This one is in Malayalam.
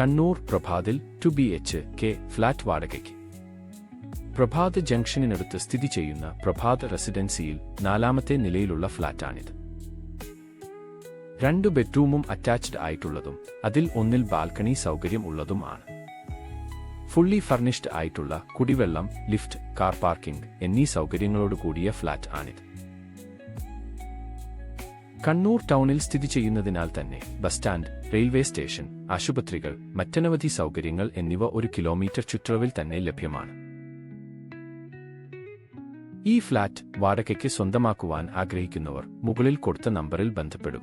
Kannur പ്രഭാതിൽ two B H K flat വാടകയ്ക്ക്. പ്രഭാത് ജംഗ്ഷനിനടുത്ത് സ്ഥിതി ചെയ്യുന്ന പ്രഭാത് റെസിഡൻസിയിൽ നാലാമത്തെ നിലയിലുള്ള ഫ്ളാറ്റാണിത് രണ്ട് ബെഡ്റൂമും അറ്റാച്ച്ഡ് ആയിട്ടുള്ളതും അതിൽ ഒന്നിൽ ബാൽക്കണി സൗകര്യം ഉള്ളതും ആണ്. ഫുള്ളി ഫർണിഷ്ഡ് ആയിട്ടുള്ള കുടിവെള്ളം ലിഫ്റ്റ് കാർ പാർക്കിംഗ് എന്നീ സൗകര്യങ്ങളോട് കൂടിയ ഫ്ലാറ്റ് ആണിത്. കണ്ണൂർ ടൗണിൽ സ്ഥിതി ചെയ്യുന്നതിനാൽ തന്നെ ബസ് സ്റ്റാൻഡ് റെയിൽവേ സ്റ്റേഷൻ ആശുപത്രികൾ മറ്റനവധി സൗകര്യങ്ങൾ എന്നിവ ഒരു കിലോമീറ്റർ ചുറ്റളവിൽ തന്നെ ലഭ്യമാണ്. ഈ ഫ്ളാറ്റ് വാടകയ്ക്ക് സ്വന്തമാക്കുവാൻ ആഗ്രഹിക്കുന്നവർ മുകളിൽ കൊടുത്ത നമ്പറിൽ ബന്ധപ്പെടുക.